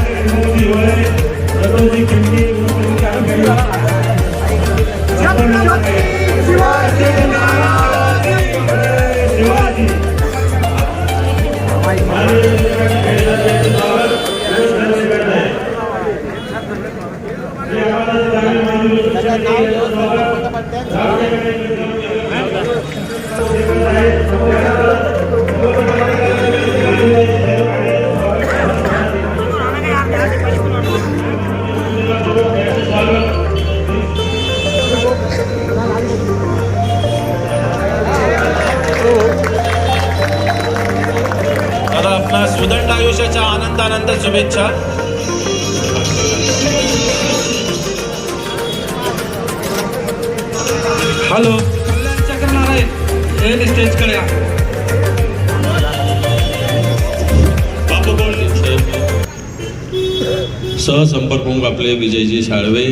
ولاية حمودي ولاية غزوة كمية शुभेच्छा. हॅलो कल्याण चक्र हे स्टेजकडे बापू सहसंपर्क प्रमुख आपले विजयजी शाळवे.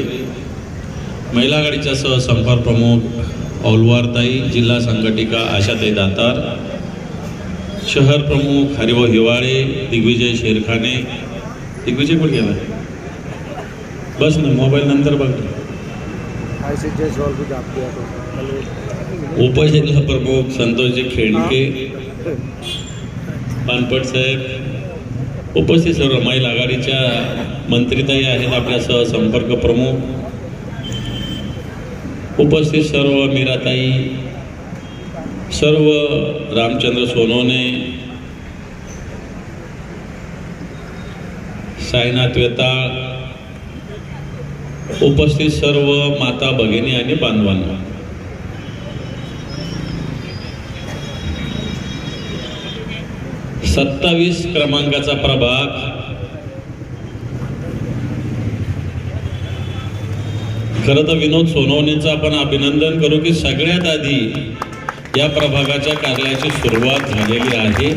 महिला गाडीच्या सहसंपर्क प्रमुख औलवारताई जिल्हा संघटिका आशाताई दातार. शहर प्रमुख हरिभाऊ हिवाळे दिग्विजय शेरखाने. दिग्विजय कुठे गेला. बस ना मोबाईल नंतर बघ. उपजिल्हा प्रमुख संतोषजी खेडके. पानपट साहेब. उपस्थित सर्व महिला आघाडीच्या मंत्रीताई आहेत आपल्या सहसंपर्क प्रमुख. उपस्थित सर्व मीराताई. सर्व रामचंद्र सोनवणे साईनाथ वेताळ उपस्थित सर्व माता भगिनी आणि बांधवांना. सत्तावीस क्रमांकाचा प्रभाग. खरं तर विनोद सोनवणेचं आपण अभिनंदन करू की सगळ्यात आधी या प्रभागाच्या कार्याची सुरुवात झालेली आहे.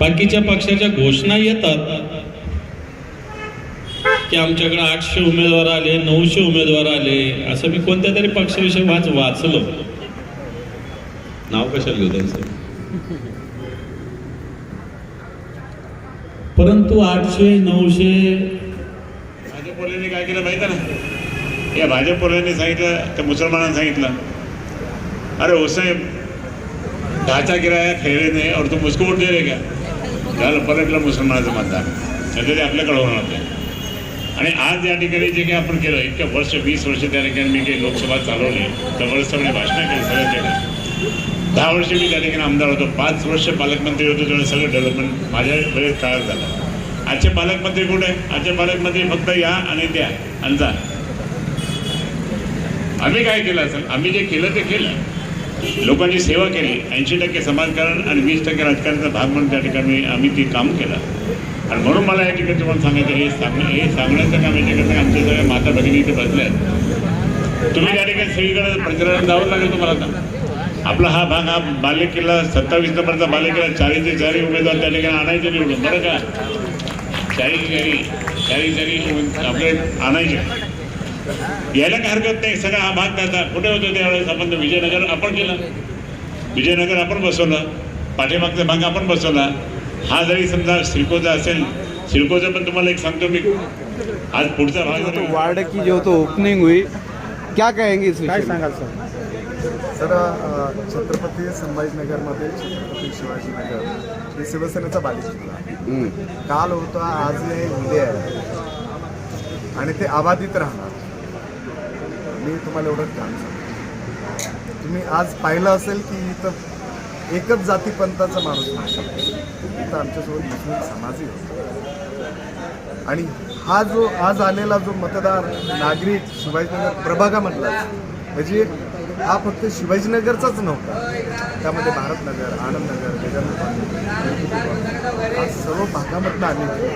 बाकीच्या पक्षाच्या घोषणा येतात. की आमच्याकडे आठशे उमेदवार आले नऊशे उमेदवार आले. असं मी कोणत्या तरी पक्षाविषयी वाच वाचलं. नाव कशाला घेऊ त्यांचं? परंतु आठशे नऊशे भाजप पोलिसांनी काय केलं माहिती ना? या भाजप पोलिसांनी सांगितलं त्या मुसलमानांनी सांगितलं. अरे उसने ढाचा गिराया खेळले नाही और तू मुझको वोट दे रे क्या? झालं पलटलं मुसलमानाचं मतदान. सध्या ते आपल्याकडे होणार नाही आणि आज या ठिकाणी जे काही आपण केलं इतकं वर्ष वीस वर्ष त्या ठिकाणी मी काही लोकसभा चालवली जबरदस्तपणे भाषणं केली सगळ्यांच्याकडे दहा वर्ष मी त्या ठिकाणी आमदार होतो. पाच वर्ष पालकमंत्री होतो तेव्हा सगळं डेव्हलपमेंट माझ्या वेळेस काळात झालं. आजचे पालकमंत्री कुठे? आजचे पालकमंत्री फक्त या आणि द्या आणि जा. आम्ही काय केलं असेल? आम्ही जे केलं ते केलं. लोकांची सेवा केली ऐंशी टक्के समाजकारण आणि वीस टक्के राजकारणाचा भाग म्हणून त्या ठिकाणी आम्ही ते काम केलं. आणि म्हणून मला या ठिकाणी तुम्हाला सांगायचं हे सांगणं हे सांगण्याचं काम याच्याकडनं आमच्या सगळ्या माता भगिनी इथे बसल्या आहेत. तुम्ही त्या ठिकाणी सगळीकडे प्रचाराला जावं लागेल तुम्हाला आता. आपला हा भाग हा बालेकिल्ला सत्तावीस नंबरचा बालेकिल्ला चाळीसचे चारी उमेदवार त्या ठिकाणी आणायचे निवडून. बरं का? चारी चारी चारी चारी आपले आणायचे. यायला काय हरकत नाही सगळा हा भाग त्याचा. कुठे होतो त्यावेळेस आपण विजयनगर आपण केलं. विजयनगर आपण बसवलं. पाठीमागचा भाग आपण बसवला. हा जरी समजा सिडकोचा असेल सिडकोचा पण तुम्हाला एक सांगतो मी. आज पुढचा भाग तो वार्ड की जो तो ओपनिंग हुई क्या कहेंगे काय? सांगाल सर? सर छत्रपती संभाजीनगरमध्ये छत्रपती शिवाजीनगर हे शिवसेनेचा. हम्म. काल होता आज उद्या आहे. आणि ते अबाधित राहणार. मी तुम्हाला एवढं काम सांगतो. तुम्ही आज पाहिलं असेल की इथं एकच जातीपंथाचा माणूस इथं आमच्यासोबत मुस्लिम समाजही होता. आणि हा जो आज आलेला जो मतदार नागरिक शिवाजीनगर प्रभागामधला म्हणजे हा फक्त शिवाजीनगरचाच नव्हता. त्यामध्ये भारतनगर आनंदनगर गजानन हा सर्व भागामधनं आलेले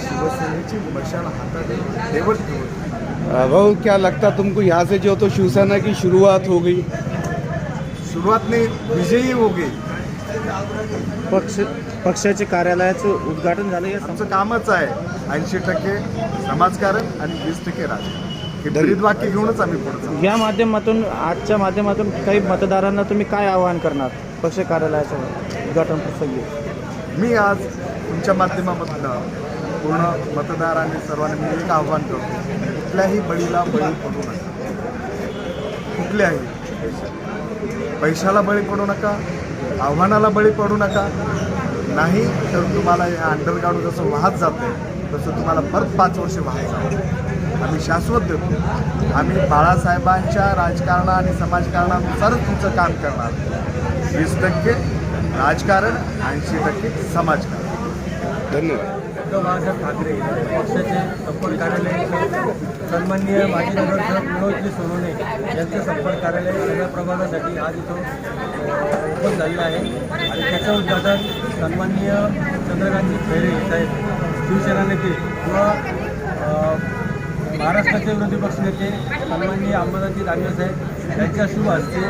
शिवसेनेची मशाल हातात देवत ठेवत भाऊ क्या लगता तुमको यहाँ से जो तो शिवसेना की शुरुआत हो गई? सुरुवात नाही विजयी हो गई। पक्ष पक्षाचे कार्यालयाचं उद्घाटन झालं या आमचं कामच आहे. ऐंशी टक्के समाजकारण आणि वीस टक्के राजकारण. हे ब्रीद वाक्य घेऊनच आम्ही पुढे चालू या माध्यमातून आजच्या माध्यमातून काही मतदारांना तुम्ही काय आवाहन करणार पक्ष कार्यालयाचं उद्घाटन प्रसंगी? मी आज तुमच्या माध्यमामधनं पूर्ण मतदार आणि सर्वांना मी एक आव्हान करतो. कुठल्याही बळीला बळी पडू नका. कुठल्याही. पैशाला बळी पडू नका आव्हानाला बळी पडू नका. नाही तर तुम्हाला हे अंडरग्राऊंड जसं वाहत जाते तसं तुम्हाला परत पाच वर्ष व्हायचं आम्ही शाश्वत देतो. आम्ही बाळासाहेबांच्या राजकारणा आणि समाजकारणानुसारच तुमचं काम करणार. वीस टक्के राजकारण ऐंशी टक्के समाजकारण. धन्यवाद. उद्धव बाळासाहेब ठाकरे पक्षाचे संपर्क कार्यालय सन्माननीय माजी नगरसेवक विनोदजी सोनोने यांचं संपर्क कार्यालय सगळ्या प्रभागासाठी आज इथं ओपन झालेलं आहे. आणि त्याचं उद्घाटन सन्माननीय चंद्रकांतजी खैरे साहेब शिवसेना नेते किंवा महाराष्ट्राचे विरोधी पक्षनेते सन्माननीय अंबादाजी दानवे साहेब यांच्या शुभ हस्ते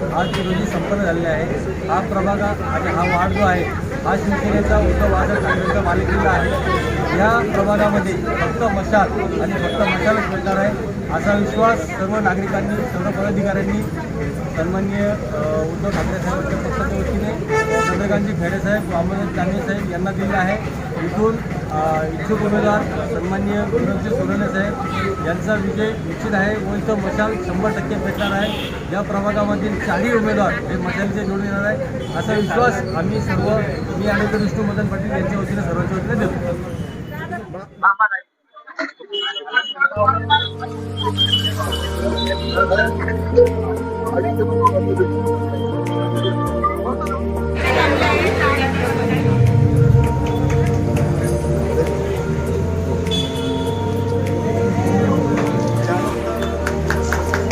आज रोजी संपन्न झालेले आहे हा प्रभाग आणि हा वार्ड जो आहे हा शिवसेनेचा उद्धव वादळ ठाकरेंचा मालिकेला आहे. या प्रभागामध्ये फक्त मशाल आणि फक्त मशालच मिळणार आहे असा विश्वास सर्व नागरिकांनी सर्व पदाधिकाऱ्यांनी सन्माननीय उद्धव ठाकरे साहेबांच्या पक्षाच्या वतीने चंद्रकांतजी खैरे साहेब अमरनाथ साहेब यांना दिले आहे. इथून इच्छुक उमेदवार सन्माननीय विनोदजी सोनवणे साहेब यांचा विजय निश्चित आहे. व इथं मशाल शंभर टक्के भेटणार आहे. या प्रभागामधील चारही उमेदवार हे मशालीचे निवडून येणार आहे. असा विश्वास आम्ही सर्व मी आणि विष्णू मदन पाटील यांच्या वतीने सर्वांच्या वतीने देतो.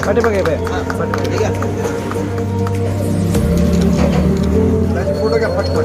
पाठीमागे बाय फोटो घ्या पटपट